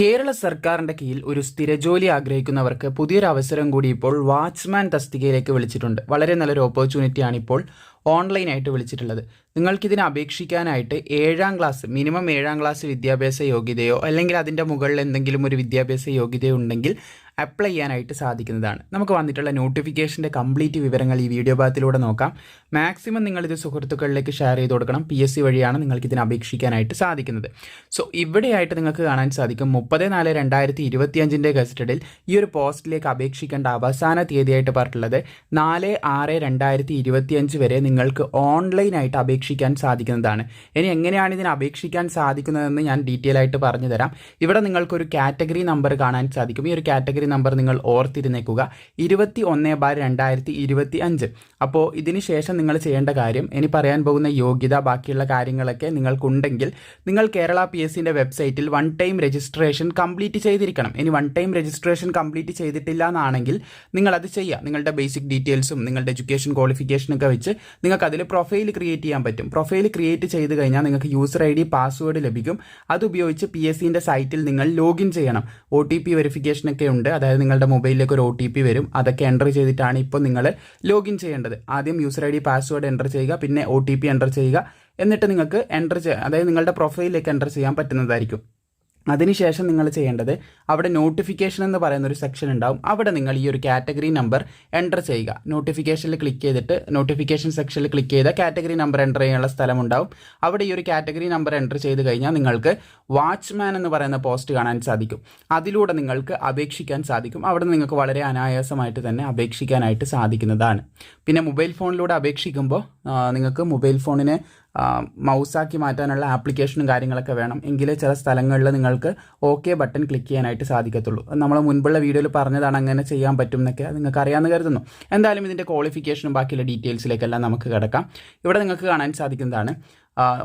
കേരള സർക്കാരിന്റെ കീഴിൽ ഒരു സ്ഥിരജോലി ആഗ്രഹിക്കുന്നവർക്ക് പുതിയൊരു അവസരം കൂടി ഇപ്പോൾ വാച്ച്മാൻ തസ്തികയിലേക്ക് വിളിച്ചിട്ടുണ്ട്. വളരെ നല്ലൊരു ഓപ്പർച്യൂണിറ്റിയാണ് ഇപ്പോൾ ഓൺലൈനായിട്ട് വിളിച്ചിട്ടുള്ളത്. നിങ്ങൾക്കിതിനെ അപേക്ഷിക്കാനായിട്ട് ഏഴാം ക്ലാസ് മിനിമം ഏഴാം ക്ലാസ് വിദ്യാഭ്യാസ യോഗ്യതയോ അല്ലെങ്കിൽ അതിന്റെ മുകളിൽ എന്തെങ്കിലും ഒരു വിദ്യാഭ്യാസ യോഗ്യതയോ ഉണ്ടെങ്കിൽ അപ്ലൈ ചെയ്യാനായിട്ട് സാധിക്കുന്നതാണ്. നമുക്ക് വന്നിട്ടുള്ള നോട്ടിഫിക്കേഷന്റെ കംപ്ലീറ്റ് വിവരങ്ങൾ ഈ വീഡിയോ ഭാഗത്തിലൂടെ നോക്കാം. മാക്സിമം നിങ്ങളിത് സുഹൃത്തുക്കളിലേക്ക് ഷെയർ ചെയ്ത് കൊടുക്കണം. പി എസ് സി വഴിയാണ് നിങ്ങൾക്ക് ഇതിന് അപേക്ഷിക്കാനായിട്ട് സാധിക്കുന്നത്. സോ ഇവിടെയായിട്ട് നിങ്ങൾക്ക് കാണാൻ സാധിക്കും മുപ്പത് നാല് രണ്ടായിരത്തി ഇരുപത്തിയഞ്ചിന്റെ ഗസറ്റഡിൽ ഈ ഒരു പോസ്റ്റിലേക്ക് അപേക്ഷിക്കേണ്ട അവസാന തീയതിയായിട്ട് പറഞ്ഞിട്ടുള്ളത് നാല് ആറ് രണ്ടായിരത്തി ഇരുപത്തിയഞ്ച് വരെ നിങ്ങൾക്ക് ഓൺലൈനായിട്ട് അപേക്ഷിക്കാൻ സാധിക്കുന്നതാണ്. ഇനി എങ്ങനെയാണ് ഇതിന് അപേക്ഷിക്കാൻ സാധിക്കുന്നതെന്ന് ഞാൻ ഡീറ്റെയിൽ ആയിട്ട് പറഞ്ഞു തരാം ഇവിടെ നിങ്ങൾക്കൊരു കാറ്റഗറി നമ്പർ കാണാൻ സാധിക്കും. ഈ ഒരു കാറ്റഗറി നമ്പർ നിങ്ങൾ ഓർത്തിരുന്നേക്കുക. ഇരുപത്തി ഒന്ന് ബാർ രണ്ടായിരത്തി ഇരുപത്തി അഞ്ച് അപ്പോൾ ഇതിന് ശേഷം നിങ്ങൾ ചെയ്യേണ്ട കാര്യം ഇനി പറയാൻ പോകുന്ന യോഗ്യത ബാക്കിയുള്ള കാര്യങ്ങളൊക്കെ നിങ്ങൾക്കുണ്ടെങ്കിൽ നിങ്ങൾ കേരള പി എസ് സിന്റെ വെബ്സൈറ്റിൽ വൺ ടൈം രജിസ്ട്രേഷൻ കംപ്ലീറ്റ് ചെയ്തിരിക്കണം. ഇനി വൺ ടൈം രജിസ്ട്രേഷൻ കംപ്ലീറ്റ് ചെയ്തിട്ടില്ല എന്നാണെങ്കിൽ നിങ്ങളത് ചെയ്യുക നിങ്ങളുടെ ബേസിക് ഡീറ്റെയിൽസും നിങ്ങളുടെ എഡ്യൂക്കേഷൻ ക്വാളിഫിക്കേഷനൊക്കെ വെച്ച് നിങ്ങൾക്ക് അതിൽ പ്രൊഫൈൽ ക്രിയേറ്റ് ചെയ്യാൻ പറ്റും. പ്രൊഫൈൽ ക്രിയേറ്റ് ചെയ്ത് കഴിഞ്ഞാൽ നിങ്ങൾക്ക് യൂസർ ഐ ഡി പാസ്വേഡ് ലഭിക്കും. അതുപയോഗിച്ച് പി എസ് സിന്റെ സൈറ്റിൽ നിങ്ങൾ ലോഗിൻ ചെയ്യണം. ഒ ടി പി വെരിഫിക്കേഷനൊക്കെ ഉണ്ട്. അതായത് നിങ്ങളുടെ മൊബൈലിലേക്ക് ഒരു ഒ ടി പി വരും. അതൊക്കെ എന്റർ ചെയ്തിട്ടാണ് ഇപ്പോൾ നിങ്ങൾ ലോഗിൻ ചെയ്യേണ്ടത്. ആദ്യം user I D password enter ചെയ്യുക പിന്നെ ഒ ടി പി എന്റർ ചെയ്യുക. എന്നിട്ട് നിങ്ങൾക്ക് എന്റർ ചെയ്യുക അതായത് നിങ്ങളുടെ പ്രൊഫൈലിലേക്ക് എന്റർ ചെയ്യാൻ പറ്റുന്നതായിരിക്കും. അതിനുശേഷം നിങ്ങൾ ചെയ്യേണ്ടത് അവിടെ നോട്ടിഫിക്കേഷൻ എന്ന് പറയുന്ന ഒരു സെക്ഷൻ ഉണ്ടാവും. അവിടെ നിങ്ങൾ ഈ ഒരു കാറ്റഗറി നമ്പർ എന്റർ ചെയ്യുക. നോട്ടിഫിക്കേഷനിൽ ക്ലിക്ക് ചെയ്തിട്ട് നോട്ടിഫിക്കേഷൻ സെക്ഷനിൽ ക്ലിക്ക് ചെയ്ത കാറ്റഗറി നമ്പർ എന്റർ ചെയ്യാനുള്ള സ്ഥലമുണ്ടാവും അവിടെ ഈ ഒരു കാറ്റഗറി നമ്പർ എന്റർ ചെയ്ത് കഴിഞ്ഞാൽ നിങ്ങൾക്ക് വാച്ച്മാൻ എന്ന് പറയുന്ന പോസ്റ്റ് കാണാൻ സാധിക്കും. അതിലൂടെ നിങ്ങൾക്ക് അപേക്ഷിക്കാൻ സാധിക്കും. അവിടെ നിങ്ങൾക്ക് വളരെ അനായാസമായിട്ട് തന്നെ അപേക്ഷിക്കാനായിട്ട് സാധിക്കുന്നതാണ്. പിന്നെ മൊബൈൽ ഫോണിലൂടെ അപേക്ഷിക്കുമ്പോൾ നിങ്ങൾക്ക് മൊബൈൽ ഫോണിന് മൗസാക്കി മാറ്റാനുള്ള ആപ്ലിക്കേഷനും കാര്യങ്ങളൊക്കെ വേണം. എങ്കിലേ ചില സ്ഥലങ്ങളിൽ നിങ്ങൾക്ക് ഓക്കെ ബട്ടൺ ക്ലിക്ക് ചെയ്യാനായിട്ട് സാധിക്കത്തുള്ളൂ. നമ്മൾ മുൻപുള്ള വീഡിയോയിൽ പറഞ്ഞതാണ് അങ്ങനെ ചെയ്യാൻ പറ്റും എന്നൊക്കെ നിങ്ങൾക്ക് അറിയാമെന്ന് കരുതുന്നു. എന്തായാലും ഇതിന്റെ ക്വാളിഫിക്കേഷനും ബാക്കിയുള്ള ഡീറ്റെയിൽസിലേക്കെല്ലാം നമുക്ക് കിടക്കാം. ഇവിടെ നിങ്ങൾക്ക് കാണാൻ സാധിക്കുന്നതാണ്.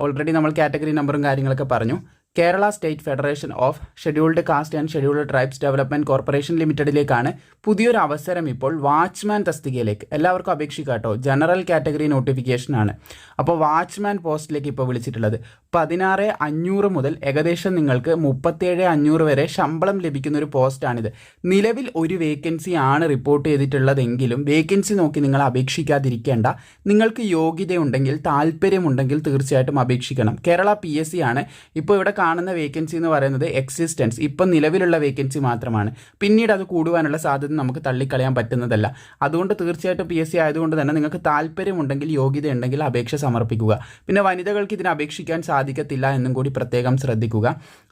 ഓൾറെഡി നമ്മൾ കാറ്റഗറി നമ്പറും കാര്യങ്ങളൊക്കെ പറഞ്ഞു. Kerala state federation of scheduled caste and scheduled tribes development corporation ലിമിറ്റഡിലേക്കാണ് പുതിയൊരു അവസരം ഇപ്പോൾ വാച്ച്മാൻ തസ്തികയിലേക്ക്. എല്ലാവർക്കും അപേക്ഷിക്കാം കേട്ടോ. ജനറൽ കാറ്റഗറി നോട്ടിഫിക്കേഷനാണ്. അപ്പോൾ വാച്ച്മാൻ പോസ്റ്റിലേക്ക് ഇപ്പോൾ വിളിച്ചിട്ടുള്ളത്. പതിനാറ് അഞ്ഞൂറ് മുതൽ ഏകദേശം നിങ്ങൾക്ക് മുപ്പത്തേഴ് അഞ്ഞൂറ് വരെ ശമ്പളം ലഭിക്കുന്ന ഒരു പോസ്റ്റാണിത്. നിലവിൽ ഒരു വേക്കൻസി ആണ് റിപ്പോർട്ട് ചെയ്തിട്ടുള്ളതെങ്കിലും വേക്കൻസി നോക്കി നിങ്ങൾ അപേക്ഷിക്കാതിരിക്കേണ്ട. നിങ്ങൾക്ക് യോഗ്യതയുണ്ടെങ്കിൽ താല്പര്യമുണ്ടെങ്കിൽ തീർച്ചയായിട്ടും അപേക്ഷിക്കണം. കേരള പി ആണ്. ഇപ്പോൾ ഇവിടെ കാണുന്ന വേക്കൻസി എന്ന് പറയുന്നത് എക്സിസ്റ്റൻസ് ഇപ്പം നിലവിലുള്ള വേക്കൻസി മാത്രമാണ്. പിന്നീട് അത് കൂടുവാനുള്ള സാധ്യത നമുക്ക് തള്ളിക്കളയാൻ പറ്റുന്നതല്ല. അതുകൊണ്ട് തീർച്ചയായിട്ടും പി എസ് സി ആയതുകൊണ്ട് തന്നെ നിങ്ങൾക്ക് താല്പര്യമുണ്ടെങ്കിൽ യോഗ്യത ഉണ്ടെങ്കിൽ അപേക്ഷ സമർപ്പിക്കുക. പിന്നെ വനിതകൾക്ക് ഇതിന് അപേക്ഷിക്കാൻ സാധിക്കത്തില്ല എന്നും കൂടി പ്രത്യേകം ശ്രദ്ധിക്കുക.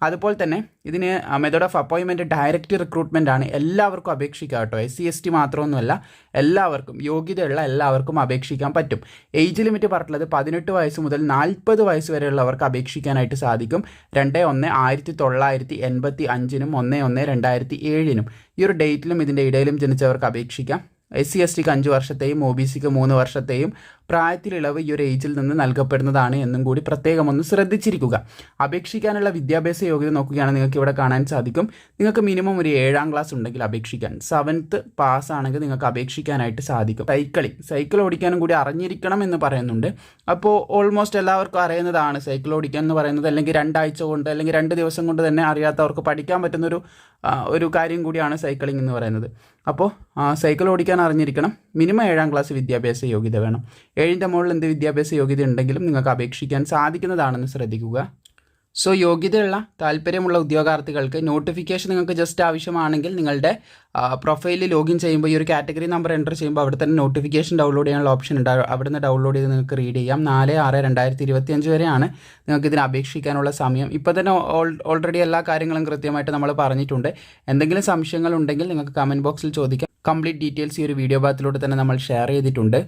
അതുപോലെ തന്നെ ഇതിന് മെത്തേഡ് ഓഫ് അപ്പോയിൻമെന്റ് ഡയറക്റ്റ് റിക്രൂട്ട്മെന്റ് ആണ്. എല്ലാവർക്കും അപേക്ഷിക്കാം കേട്ടോ. എസ് സി എസ് ടി മാത്രമൊന്നുമല്ല. എല്ലാവർക്കും യോഗ്യതയുള്ള എല്ലാവർക്കും അപേക്ഷിക്കാൻ പറ്റും. ഏജ് ലിമിറ്റ് പറഞ്ഞിട്ടുള്ളത് പതിനെട്ട് വയസ്സ് മുതൽ നാൽപ്പത് വയസ്സ് വരെയുള്ളവർക്ക് അപേക്ഷിക്കാനായിട്ട് സാധിക്കും. രണ്ട് ഒന്ന് ആയിരത്തി തൊള്ളായിരത്തി എൺപത്തി അഞ്ചിനും ഒന്ന് ഒന്ന് രണ്ടായിരത്തി ഏഴിനും. ഈ ഒരു ഡേറ്റിലും ഇതിന്റെ ഇടയിലും ജനിച്ചവർക്ക് അപേക്ഷിക്കാം. എസ് സി എസ് ടിക്ക് അഞ്ച് വർഷത്തെയും ഒ ബി സിക്ക് മൂന്ന് വർഷത്തെയും പ്രായത്തിലിളവ് ഈ ഒരു ഏജിൽ നിന്ന് നൽകപ്പെടുന്നതാണ് എന്നും കൂടി പ്രത്യേകം ഒന്ന് ശ്രദ്ധിച്ചിരിക്കുക. അപേക്ഷിക്കാനുള്ള വിദ്യാഭ്യാസ യോഗ്യത നോക്കുകയാണെങ്കിൽ നിങ്ങൾക്ക് ഇവിടെ കാണാൻ സാധിക്കും. നിങ്ങൾക്ക് മിനിമം ഒരു ഏഴാം ക്ലാസ് ഉണ്ടെങ്കിൽ അപേക്ഷിക്കാൻ. സെവൻത്ത് പാസ് ആണെങ്കിൽ നിങ്ങൾക്ക് അപേക്ഷിക്കാനായിട്ട് സാധിക്കും. സൈക്കിളിംഗ് സൈക്കിൾ ഓടിക്കാനും കൂടി അറിഞ്ഞിരിക്കണം എന്ന് പറയുന്നുണ്ട്. അപ്പോൾ ഓൾമോസ്റ്റ് എല്ലാവർക്കും അറിയുന്നതാണ് സൈക്കിൾ ഓടിക്കാൻ എന്ന് പറയുന്നത്. അല്ലെങ്കിൽ രണ്ടാഴ്ച കൊണ്ട് അല്ലെങ്കിൽ രണ്ട് ദിവസം കൊണ്ട് തന്നെ അറിയാത്തവർക്ക് പഠിക്കാൻ പറ്റുന്നൊരു ഒരു കാര്യം കൂടിയാണ് സൈക്ലിംഗ് എന്ന് പറയുന്നത്. അപ്പോൾ സൈക്കിൾ ഓടിക്കാൻ അറിഞ്ഞിരിക്കണം. മിനിമം ഏഴാം ക്ലാസ് വിദ്യാഭ്യാസ യോഗ്യത വേണം. ഏഴിന്റെ മുകളിൽ എന്ത് വിദ്യാഭ്യാസ യോഗ്യത ഉണ്ടെങ്കിലും നിങ്ങൾക്ക് അപേക്ഷിക്കാൻ സാധിക്കുന്നതാണെന്ന് ശ്രദ്ധിക്കുക. സോ യോഗ്യതയുള്ള താല്പര്യമുള്ള ഉദ്യോഗാർത്ഥികൾക്ക് നോട്ടിഫിക്കേഷൻ നിങ്ങൾക്ക് ജസ്റ്റ് ആവശ്യമാണെങ്കിൽ നിങ്ങളുടെ പ്രൊഫൈലിൽ ലോഗിൻ ചെയ്യുമ്പോൾ ഈ ഒരു കാറ്റഗറി നമ്പർ എന്റർ ചെയ്യുമ്പോൾ അവിടെ തന്നെ നോട്ടിഫിക്കേഷൻ ഡൗൺലോഡ് ചെയ്യാനുള്ള ഓപ്ഷൻ ഉണ്ട്. അവിടെ നിന്ന് ഡൗൺലോഡ് ചെയ്ത് നിങ്ങൾക്ക് റീഡ് ചെയ്യാം. നാല് ആറ് രണ്ടായിരത്തി ഇരുപത്തിയഞ്ച് വരെയാണ് നിങ്ങൾക്ക് ഇതിന് അപേക്ഷിക്കാനുള്ള സമയം. ഇപ്പോൾ തന്നെ ഓൾറെഡി എല്ലാ കാര്യങ്ങളും കൃത്യമായിട്ട് നമ്മൾ പറഞ്ഞിട്ടുണ്ട്. എന്തെങ്കിലും സംശയങ്ങൾ ഉണ്ടെങ്കിൽ നിങ്ങൾക്ക് കമന്റ് ബോക്സിൽ ചോദിക്കാം. കംപ്ലീറ്റ് ഡീറ്റെയിൽസ് ഈ ഒരു വീഡിയോ ഭാഗത്തിലൂടെ തന്നെ നമ്മൾ ഷെയർ ചെയ്തിട്ടുണ്ട്.